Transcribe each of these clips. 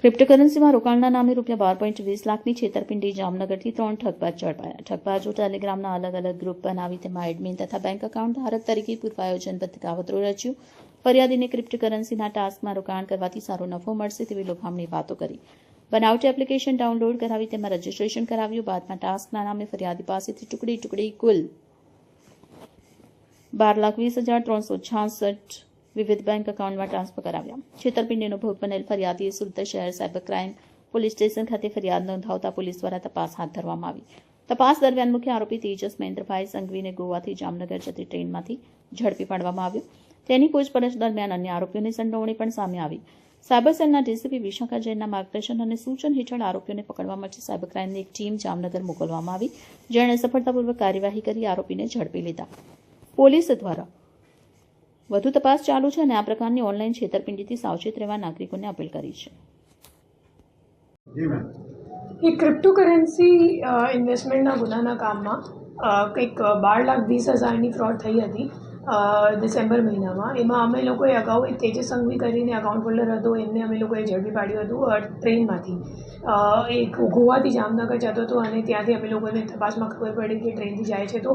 ક્રિપ્ટોકરન્સીમાં રોકાણના નામે રૂપિયા બાર પોઈન્ટ વીસ લાખની છેતરપિંડી જામનગરથી ત્રણ ઠગબાજ ઝડપાયા. ઠગબાજો ટેલિગ્રામના અલગ અલગ ગ્રુપ બનાવી તેમાં એડમિન તથા બેંક એકાઉન્ટ ધારક તરીકે પૂર્વ આયોજનબદ્ધ કાવતરું રચ્યું. ફરિયાદીને ક્રિપ્ટોકરન્સીના ટાસ્કમાં રોકાણ કરવાથી સારો નફો મળશે તેવી લોભામણી વાતો કરી. બનાવટી એપ્લિકેશન ડાઉનલોડ કરાવી તેમાં રજીસ્ટ્રેશન કરાવ્યું. બાદમાં ટાસ્કના નામે ફરિયાદી પાસેથી ટુકડી ટુકડી કુલ બાર લાખ વીસ હજાર ત્રણસો છાસઠ વિવિધ બેંક એકાઉન્ટમાં ટ્રાન્સફર કરાવ્યા. છેતરપિંડીનો ભોગ બનેલ ફરિયાદીએ સુરત શહેર સાયબર ક્રાઇમ પોલીસ સ્ટેશન ખાતે ફરિયાદ નોંધાવતા પોલીસ દ્વારા તપાસ હાથ ધરવામાં આવી. તપાસ દરમિયાન મુખ્ય આરોપી તેજસ મહેન્દ્રભાઈ સંઘવીને ગોવાથી જામનગર જતી ટ્રેનમાંથી ઝડપી પાડવામાં આવ્યો. તેની પૂછપરછ દરમિયાન અન્ય આરોપીઓની સંડોવણી પણ સામે આવી. સાયબર સેલના ડીસીપી વિશાખા જૈનના માર્ગદર્શન અને સૂચન હેઠળ આરોપીઓને પકડવા માટે સાયબર ક્રાઇમની એક ટીમ જામનગર મોકલવામાં આવી. જેણે સફળતાપૂર્વક કાર્યવાહી કરી, આરોપીને ઝડપી લીધા. પોલીસ દ્વારા વધુ તપાસ ચાલુ છે અને આ પ્રકારની ઓનલાઈન છેતરપિંડીથી સાવચેત રહેવા નાગરિકોને અપીલ કરી છે. એ ક્રિપ્ટોકરન્સી ઇન્વેસ્ટમેન્ટના ગુનાના કામમાં કંઈક બાર લાખ વીસ હજારની ફ્રોડ થઈ હતી ડિસેમ્બર મહિનામાં. એમાં અમે લોકોએ અગાઉ એક તેજસ સંઘવી કરીને અકાઉન્ટ હોલ્ડર હતો એમને અમે લોકોએ ઝડપી પાડ્યું હતું ટ્રેનમાંથી એક એ ગોવાથી જામનગર જતો હતો અને ત્યાંથી અમે લોકોને તપાસમાં ખબર પડી કે ટ્રેનથી જાય છે તો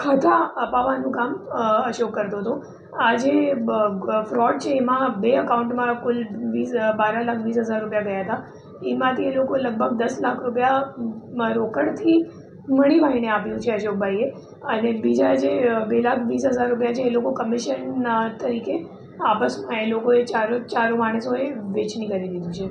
ખાતા અપાવવાનું કામ અશોક કરતો હતો. આ જે ફ્રોડ છે, એમાં બે અકાઉન્ટમાં કુલ વીસ બાર લાખ વીસ હજાર રૂપિયા ગયા હતા. એમાંથી એ લોકો લગભગ દસ લાખ રૂપિયા રોકડથી મણિભાઈને આપ્યું છે અશોકભાઈએ. અને બીજા જે બે લાખ વીસ હજાર રૂપિયા છે, એ લોકો કમિશન તરીકે આપસમાં એ લોકોએ ચારો ચારો માણસોએ વેચણી કરી દીધું છે.